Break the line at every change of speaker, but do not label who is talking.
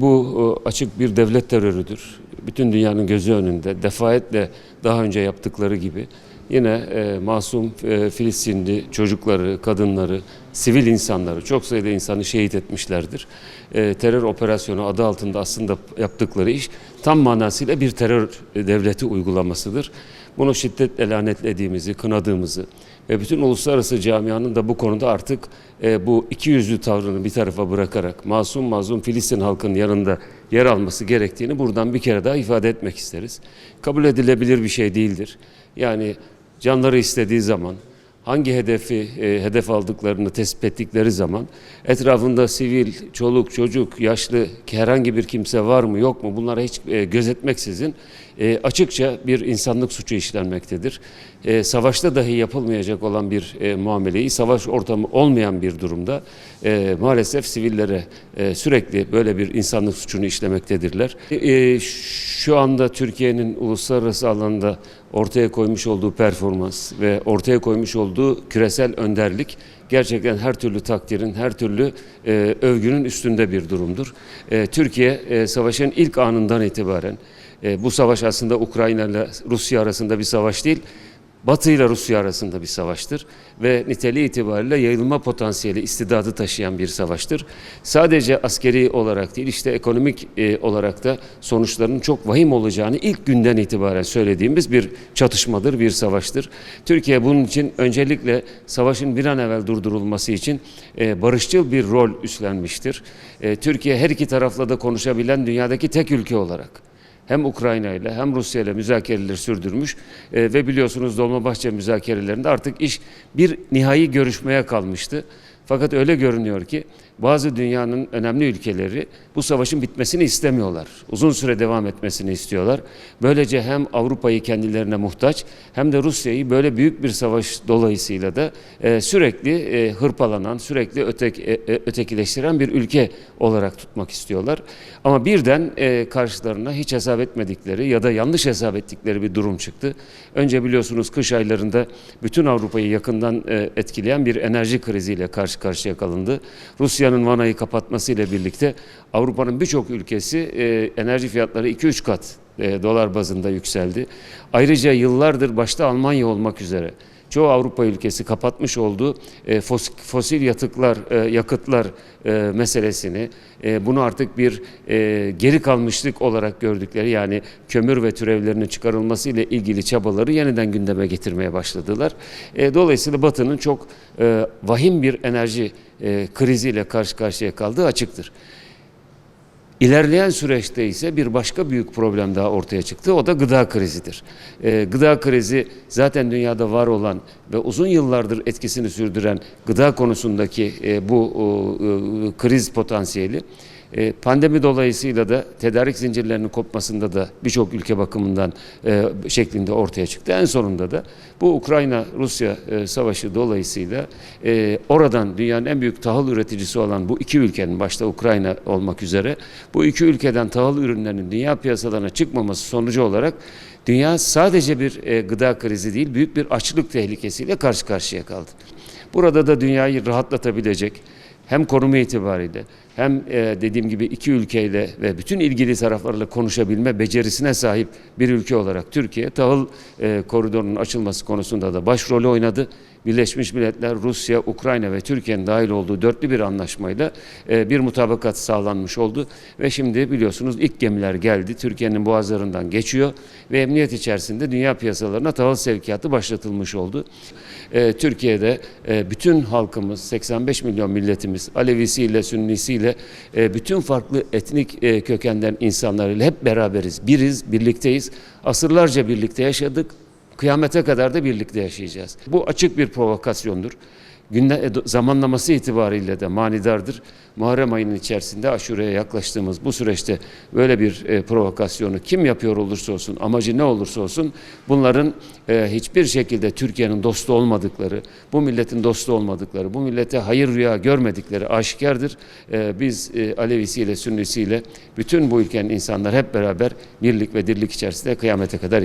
Bu e, açık bir devlet terörüdür. Bütün dünyanın gözü önünde. Defayetle daha önce yaptıkları gibi yine e, masum e, Filistinli çocukları, kadınları, sivil insanları, çok sayıda insanı şehit etmişlerdir. Terör operasyonu adı altında aslında yaptıkları iş tam manasıyla bir terör devleti uygulamasıdır. Bunu şiddetle lanetlediğimizi, kınadığımızı ve bütün uluslararası camianın da bu konuda artık e, bu iki yüzlü tavrını bir tarafa bırakarak masum mazlum Filistin halkının yanında yer alması gerektiğini buradan bir kere daha ifade etmek isteriz. Kabul edilebilir bir şey değildir. Yani canları istediği zaman hangi hedefi e, hedef aldıklarını tespit ettikleri zaman etrafında sivil, çoluk, çocuk, yaşlı herhangi bir kimse var mı yok mu bunlara hiç e, gözetmeksizin e, açıkça bir insanlık suçu işlenmektedir. E, savaşta dahi yapılmayacak olan bir e, muameleyi savaş ortamı olmayan bir durumda e, maalesef sivillere e, sürekli böyle bir insanlık suçunu işlemektedirler. E, şu anda Türkiye'nin uluslararası alanda ortaya koymuş olduğu performans ve ortaya koymuş olduğu küresel önderlik gerçekten her türlü takdirin, her türlü e, övgünün üstünde bir durumdur. E, Türkiye e, savaşın ilk anından itibaren e, bu savaş aslında Ukrayna ile Rusya arasında bir savaş değil, Batı ile Rusya arasında bir savaştır ve niteliği itibariyle yayılma potansiyeli, istidadı taşıyan bir savaştır. Sadece askeri olarak değil, işte ekonomik e, olarak da sonuçlarının çok vahim olacağını ilk günden itibaren söylediğimiz bir çatışmadır, bir savaştır. Türkiye bunun için öncelikle savaşın bir an evvel durdurulması için e, barışçıl bir rol üstlenmiştir. E, Türkiye her iki tarafla da konuşabilen dünyadaki tek ülke olarak hem Ukrayna ile hem Rusya ile müzakereleri sürdürmüş e, ve biliyorsunuz Dolmabahçe müzakerelerinde artık iş bir nihai görüşmeye kalmıştı. Fakat öyle görünüyor ki bazı dünyanın önemli ülkeleri bu savaşın bitmesini istemiyorlar. Uzun süre devam etmesini istiyorlar. Böylece hem Avrupa'yı kendilerine muhtaç hem de Rusya'yı böyle büyük bir savaş dolayısıyla da e, sürekli e, hırpalanan, sürekli ötek, e, e, ötekileştiren bir ülke olarak tutmak istiyorlar. Ama birden e, karşılarına hiç hesap etmedikleri ya da yanlış hesap ettikleri bir durum çıktı. Önce biliyorsunuz kış aylarında bütün Avrupa'yı yakından e, etkileyen bir enerji kriziyle karşı karşıya kalındı. Rusya'nın vanayı kapatmasıyla birlikte Avrupa'nın birçok ülkesi e, enerji fiyatları 2-3 kat e, dolar bazında yükseldi. Ayrıca yıllardır başta Almanya olmak üzere çoğu Avrupa ülkesi kapatmış olduğu e, fos- fosil yatıklar, e, yakıtlar e, meselesini, e, bunu artık bir e, geri kalmışlık olarak gördükleri yani kömür ve türevlerinin çıkarılması ile ilgili çabaları yeniden gündeme getirmeye başladılar. E, dolayısıyla Batı'nın çok e, vahim bir enerji e, kriziyle karşı karşıya kaldığı açıktır. İlerleyen süreçte ise bir başka büyük problem daha ortaya çıktı. O da gıda krizidir. Ee, gıda krizi zaten dünyada var olan ve uzun yıllardır etkisini sürdüren gıda konusundaki e, bu e, kriz potansiyeli e, pandemi dolayısıyla da tedarik zincirlerinin kopmasında da birçok ülke bakımından e, şeklinde ortaya çıktı. En sonunda da bu Ukrayna-Rusya e, savaşı dolayısıyla oradan dünyanın en büyük tahıl üreticisi olan bu iki ülkenin başta Ukrayna olmak üzere bu iki ülkeden tahıl ürünlerinin dünya piyasalarına çıkmaması sonucu olarak dünya sadece bir gıda krizi değil büyük bir açlık tehlikesiyle karşı karşıya kaldı. Burada da dünyayı rahatlatabilecek hem konumu itibariyle hem e, dediğim gibi iki ülkeyle ve bütün ilgili taraflarla konuşabilme becerisine sahip bir ülke olarak Türkiye tahıl e, koridorunun açılması konusunda da başrolü oynadı. Birleşmiş Milletler, Rusya, Ukrayna ve Türkiye'nin dahil olduğu dörtlü bir anlaşmayla e, bir mutabakat sağlanmış oldu ve şimdi biliyorsunuz ilk gemiler geldi. Türkiye'nin boğazlarından geçiyor ve emniyet içerisinde dünya piyasalarına tahıl sevkiyatı başlatılmış oldu. E, Türkiye'de e, bütün halkımız, 85 milyon milletimiz, Alevisiyle, Sünnisiyle, e, bütün farklı etnik e, kökenden insanlarıyla hep beraberiz. Biriz, birlikteyiz. Asırlarca birlikte yaşadık. Kıyamete kadar da birlikte yaşayacağız. Bu açık bir provokasyondur. Günde, e, zamanlaması itibariyle de manidardır. Muharrem ayının içerisinde aşureye yaklaştığımız bu süreçte böyle bir e, provokasyonu kim yapıyor olursa olsun, amacı ne olursa olsun bunların e, hiçbir şekilde Türkiye'nin dostu olmadıkları, bu milletin dostu olmadıkları, bu millete hayır rüya görmedikleri aşikardır. E, biz e, Alevisiyle, Sünnisiyle bütün bu ülkenin insanlar hep beraber birlik ve dirlik içerisinde kıyamete kadar